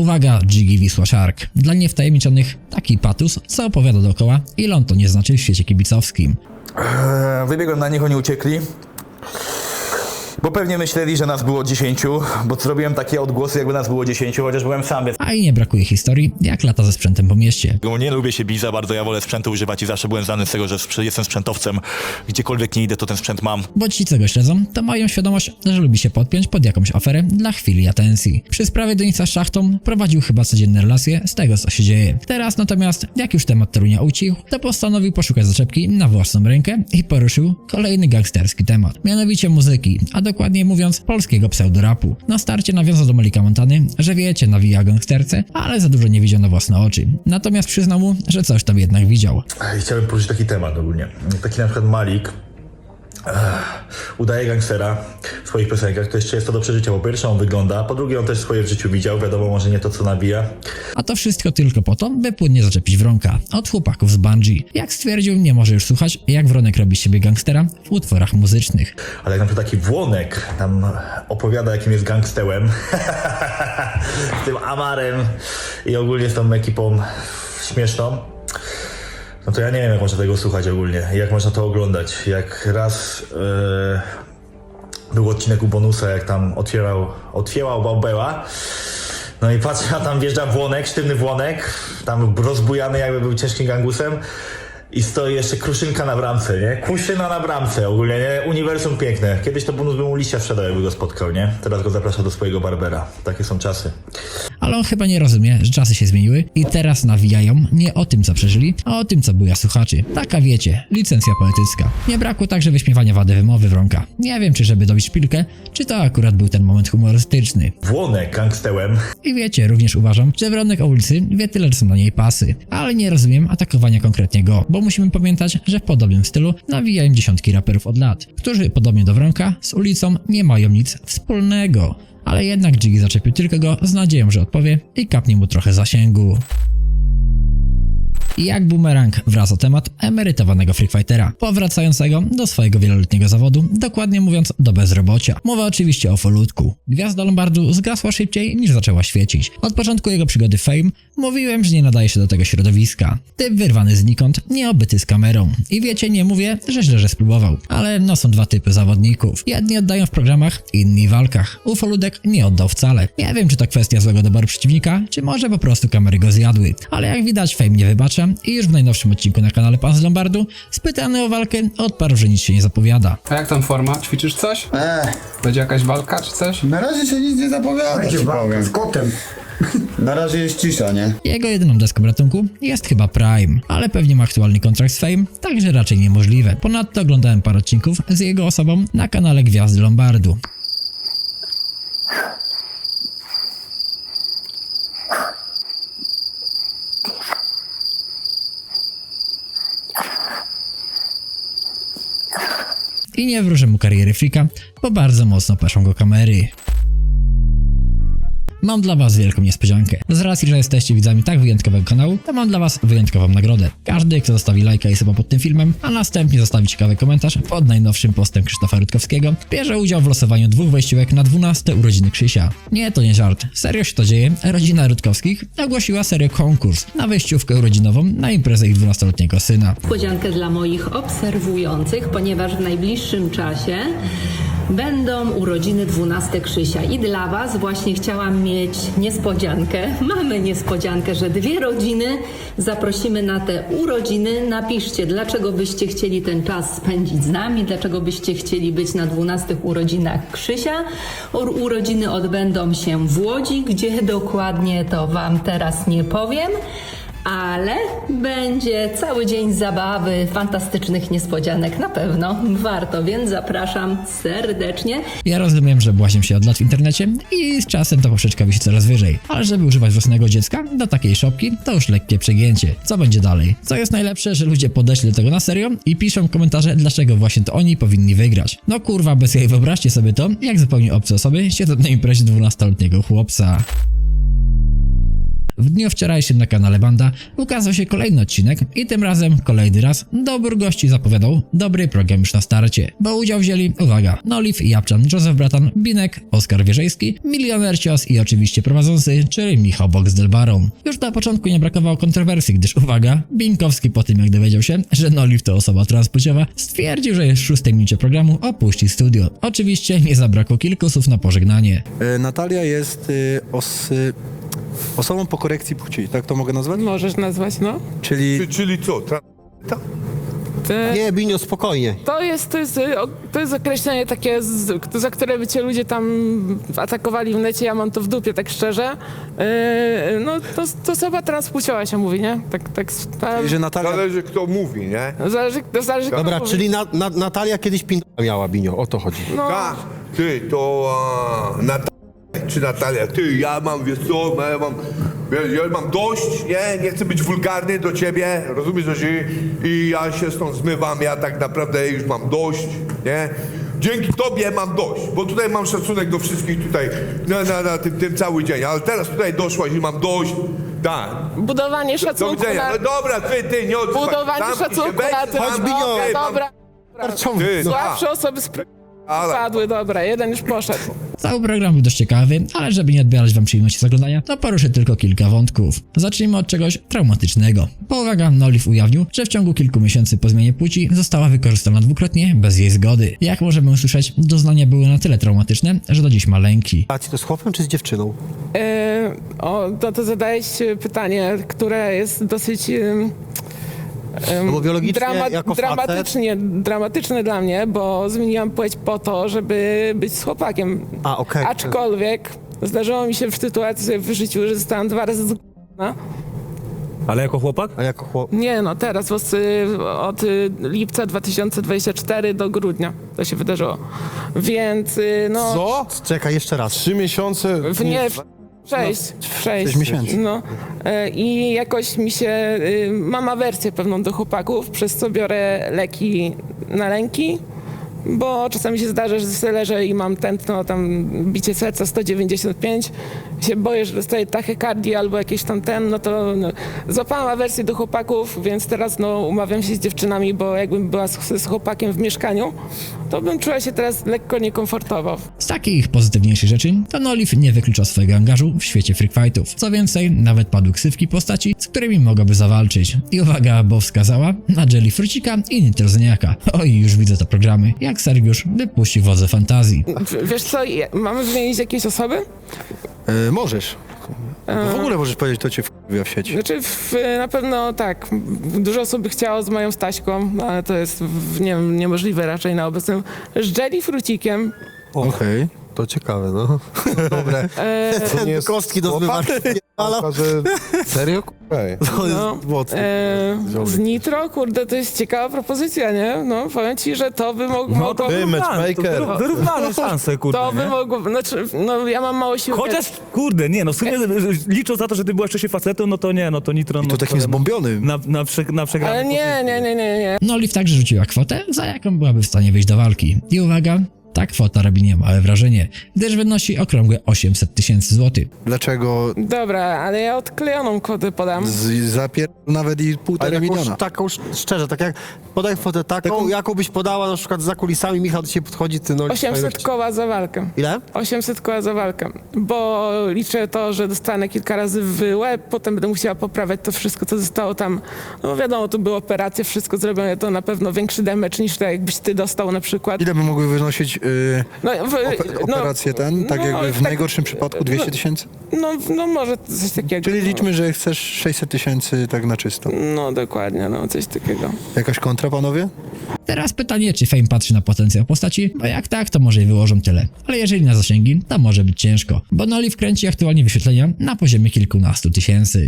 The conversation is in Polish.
Uwaga, Jiggy Wisła Shark. Dla niewtajemniczonych taki patus, co opowiada dookoła, ile on to nie znaczy w świecie kibicowskim. Eee, Wybiegłem na nich, oni uciekli. Bo pewnie myśleli, że nas było 10, bo zrobiłem takie odgłosy, jakby nas było 10, chociaż byłem sam, więc A i nie brakuje historii, jak lata ze sprzętem po mieście. nie lubię się bić za bardzo, ja wolę sprzętu używać i zawsze byłem znany z tego, że jestem sprzętowcem. Gdziekolwiek nie idę, to ten sprzęt mam. Bo ci, co go śledzą, to mają świadomość, że lubi się podpiąć pod jakąś aferę dla chwili atencji. Przy sprawie Denisa z szachtą prowadził chyba codzienne relacje z tego, co się dzieje. Teraz natomiast, jak już temat Torunia ucichł, to postanowił poszukać zaczepki na własną rękę i poruszył kolejny gangsterski temat. Mianowicie muzyki, a dokładniej mówiąc polskiego pseudorapu. Na starcie nawiązał do Malika Montany, że wiecie, nawija gangsterce, ale za dużo nie widział na własne oczy. Natomiast przyznał mu, że coś tam jednak widział. I chciałem poruszyć taki temat ogólnie. Taki na przykład Malik udaje gangstera w swoich piosenkach. To jeszcze jest to do przeżycia. Po pierwsze on wygląda, po drugie on też swoje w życiu widział. Wiadomo, może nie to co nabija. A to wszystko tylko po to, by płynnie zaczepić Wronka od chłopaków z Bungie. Jak stwierdził, nie może już słuchać, jak Wronek robi z siebie gangstera w utworach muzycznych. Ale jak na przykład taki Włonek tam opowiada, jakim jest gangstełem, z tym Amarem i ogólnie z tą ekipą śmieszną, no to ja nie wiem, jak można tego słuchać ogólnie, jak można to oglądać. Jak raz e, był odcinek u Bonusa, jak tam otwierał, otwierał Bałbeła, no i patrzę, a tam wjeżdża Włonek, sztywny Włonek, tam rozbujany jakby był ciężkim gangusem i stoi jeszcze kruszynka na bramce, nie? Kuszyna na bramce ogólnie, nie? Uniwersum piękne. Kiedyś to bonus by mu liścia sprzedał, jakby go spotkał, nie? Teraz go zaprasza do swojego barbera. Takie są czasy. Ale on chyba nie rozumie, że czasy się zmieniły i teraz nawijają nie o tym, co przeżyli, a o tym, co buja słuchaczy. Taka wiecie, licencja poetycka. Nie brakło także wyśmiewania wady wymowy Wronka. Nie wiem, czy żeby dobić szpilkę, czy to akurat był ten moment humorystyczny. Włonek gangstełem. I wiecie, również uważam, że Wronek o ulicy wie tyle, że są na niej pasy. Ale nie rozumiem atakowania konkretnie go, bo musimy pamiętać, że w podobnym stylu nawijają dziesiątki raperów od lat, którzy podobnie do Wronka z ulicą nie mają nic wspólnego. Ale jednak Jiggy zaczepił tylko go z nadzieją, że odpowie i kapnie mu trochę zasięgu. Jak bumerang wraca temat emerytowanego freakfightera, powracającego do swojego wieloletniego zawodu, dokładnie mówiąc do bezrobocia. Mowa oczywiście o Folutku. Gwiazda Lombardu zgasła szybciej niż zaczęła świecić. Od początku jego przygody Fame mówiłem, że nie nadaje się do tego środowiska. Typ wyrwany znikąd, nieobyty z kamerą. I wiecie, nie mówię, że źle, że spróbował. Ale no są dwa typy zawodników. Jedni oddają w programach, inni w walkach. Ufoludek nie oddał wcale. Nie wiem, czy to kwestia złego doboru przeciwnika, czy może po prostu kamery go zjadły. Ale jak widać, Fame nie i już w najnowszym odcinku na kanale Pan z Lombardu, spytany o walkę, odparł, że nic się nie zapowiada. A jak tam forma? Ćwiczysz coś? Eee, Będzie jakaś walka czy coś? na razie się nic nie zapowiada, ci powiem. z kotem. Na razie jest cisza, nie? Jego jedyną deską ratunku jest chyba Prime, ale pewnie ma aktualny kontrakt z Fame, także raczej niemożliwe. Ponadto oglądałem parę odcinków z jego osobą na kanale Gwiazdy Lombardu. I nie wróżę mu kariery frika, bo bardzo mocno peszą go kamery. Mam dla was wielką niespodziankę. Z racji, że jesteście widzami tak wyjątkowego kanału, to mam dla was wyjątkową nagrodę. Każdy, kto zostawi lajka i suba pod tym filmem, a następnie zostawi ciekawy komentarz pod najnowszym postem Krzysztofa Rutkowskiego, bierze udział w losowaniu dwóch wejściówek na 12 urodziny Krzysia. Nie, to nie żart. Serio się to dzieje. Rodzina Rutkowskich ogłosiła serię konkurs na wejściówkę urodzinową na imprezę ich 12-letniego syna. Niespodziankę dla moich obserwujących, ponieważ w najbliższym czasie będą urodziny 12 Krzysia. I dla Was właśnie chciałam mieć niespodziankę. Mamy niespodziankę, że dwie rodziny zaprosimy na te urodziny. Napiszcie, dlaczego byście chcieli ten czas spędzić z nami, dlaczego byście chcieli być na 12 urodzinach Krzysia. Urodziny odbędą się w Łodzi, gdzie dokładnie to Wam teraz nie powiem. Ale będzie cały dzień zabawy, fantastycznych niespodzianek na pewno. Warto, więc zapraszam serdecznie. Ja rozumiem, że błaźnią się od lat w internecie i z czasem ta poprzeczka wisi coraz wyżej. Ale żeby używać własnego dziecka do takiej szopki, to już lekkie przegięcie. Co będzie dalej? Co jest najlepsze, że ludzie podeszli do tego na serio i piszą komentarze, dlaczego właśnie to oni powinni wygrać. No kurwa, bez jej wyobraźcie sobie to, jak zupełnie obce osoby siedzą na imprezie 12-letniego chłopca. W dniu wczorajszym na kanale Banda ukazał się kolejny odcinek i tym razem, kolejny raz, dobór gości zapowiadał dobry program już na starcie, bo udział wzięli, uwaga, Noliv, Japczan, Józef Bratan, Binek, Oskar Wierzejski, Milioner Cios i oczywiście prowadzący, czyli Michał Box del Baron. Już na początku nie brakowało kontrowersji, gdyż uwaga, Binkowski po tym jak dowiedział się, że Noliv to osoba transpłciowa, stwierdził, że jest w szóstej minucie programu opuści studio. Oczywiście nie zabrakło kilku słów na pożegnanie. E, Natalia jest y, os, osobą po korekcji płci, tak to mogę nazwać? Możesz nazwać, no. Czyli... Czy- Czyli co? Tra- ta- Ty, Nie, Binio, spokojnie. to, jest, to, jest, y, o- to jest określenie takie, z, za które by cię ludzie tam atakowali w necie, ja mam to w dupie, tak szczerze. Yy, no to, to osoba transpłciowa się mówi, nie? Tak, tak, tak Że Natalia... Zależy kto mówi, nie? zależy, to zależy kto Dobra, mówi. czyli na, na, Natalia kiedyś pin miała, Binio, o to chodzi. No, Tak, ty, to a, Natalia, czy Natalia, ty, ja mam, wiesz co, ja mam, wiesz, ja mam dość, nie, nie chcę być wulgarny do ciebie, rozumiesz, że i ja się stąd zmywam, ja tak naprawdę już mam dość, nie? Dzięki tobie mam dość, bo tutaj mam szacunek do wszystkich tutaj na, na, na tym, tym cały dzień, ale teraz tutaj doszłaś i mam dość, tak. budowanie Do szacunku widzenia. na... No dobra, ty, ty, nie odzywaj. Budowanie Zamknij się, szacunku weź, na tym... zamknij Binio, się, Dobra, mam- dobra. Ty, no, Słabsze osoby spr- ale... padły, dobra, jeden już poszedł. Cały program był dość ciekawy, ale żeby nie odbierać wam przyjemności z oglądania, to poruszę tylko kilka wątków. Zacznijmy od czegoś traumatycznego. Bo uwaga, Noliv ujawnił, że w ciągu kilku miesięcy po zmianie płci została wykorzystana dwukrotnie bez jej zgody. Jak możemy usłyszeć, doznania były na tyle traumatyczne, że do dziś ma lęki. A ci to z chłopem czy z dziewczyną? Yy, o, no to zadałeś pytanie, które jest dosyć... Yy, No bo biologicznie jako facet- dramatycznie, dramatyczne dla mnie, bo zmieniłam płeć po to, żeby być z chłopakiem. A, okej. Aczkolwiek zdarzyło mi się w sytuacji w życiu, że zostałam dwa razy zgłoszona. Ale jako chłopak? A jako chłop... Nie no, teraz od, od y, lipca 2024 do grudnia to się wydarzyło. Więc y, no... Co? Czekaj, jeszcze raz. Trzy miesiące? W nie, w sześć, w sześć. Sześć miesięcy. No. E, I jakoś mi się, y, mam awersję pewną do chłopaków, przez co biorę leki na lęki, bo czasami się zdarza, że sobie leżę i mam tętno, tam bicie serca 195, się boję, że dostaję tachykardię albo jakieś tam ten, no to no, złapałam awersję do chłopaków, więc teraz no umawiam się z dziewczynami, bo jakbym była z, z chłopakiem w mieszkaniu, to bym czuła się teraz lekko niekomfortowo. Z takich pozytywniejszych rzeczy, to Noliv nie wyklucza swojego angażu w świecie freak fightów. Co więcej, nawet padły ksywki postaci, z którymi mogłaby zawalczyć. I uwaga, bo wskazała na Jelly Frucika i Nitrozniaka. Oj, już widzę te programy, jak Sergiusz wypuści wodze fantazji. W- Wiesz co, je- mamy wymienić jakieś osoby? E, możesz. W ogóle możesz powiedzieć, to cię wkurwia w sieci. Znaczy w, na pewno tak, dużo osób by chciało z moją Staśką, ale to jest w, nie, wiem, niemożliwe raczej na obecnym. Z Jelly Frucikiem, Okej, to ciekawe, no. Dobre. To nie jest Kostki do zmywarki. Ale że... Serio? Ej. to jest no, mocne. e, z Nitro, kurde, to jest ciekawa propozycja, nie? No, powiem ci, że to by mog, mogło... Ty, wyrównane, matchmaker. to wyru- Wyrównane szanse, kurde, To by nie? mogło, znaczy, no ja mam mało sił. Chociaż, kurde, nie no, w sumie licząc za to, że ty byłaś wcześniej facetem, no to nie, no to Nitro... I no to takim no, zbombionym. Na, na, prze, na przegraną Ale nie, nie, nie, nie, nie. Noliv także rzuciła kwotę, za jaką byłaby w stanie wyjść do walki. I uwaga, ta kwota robi niemałe wrażenie, gdyż wynosi okrągłe 800 tysięcy złotych. Dlaczego Dobra, ale ja odklejoną kodę podam. z, zapier... nawet i półtora miliona? Taką, sz- szczerze, tak jak podaj kwotę taką, Taką- jaką byś podała na przykład za kulisami, Michał do ciebie podchodzi, ty no... 800 koła za walkę. Ile? 800 koła za walkę, bo liczę to, że dostanę kilka razy w łeb, potem będę musiała poprawiać to wszystko, co zostało tam. No wiadomo, tu były operacje, wszystko zrobione, to na pewno większy damage niż tak, jakbyś ty dostał na przykład. Ile by mogły wynosić y, No, w, ope- no, operacje ten? Tak no, jakby w tak- najgorszym przypadku 200 tysięcy? No, no może coś takiego. Czyli liczmy, że chcesz 600 tysięcy tak na czysto. No dokładnie, no coś takiego. Jakaś kontra, panowie? Teraz pytanie, czy Fame patrzy na potencjał postaci? Bo jak tak, to może i wyłożą tyle. Ale jeżeli na zasięgi, to może być ciężko, bo Noliv kręci aktualnie wyświetlenia na poziomie kilkunastu tysięcy.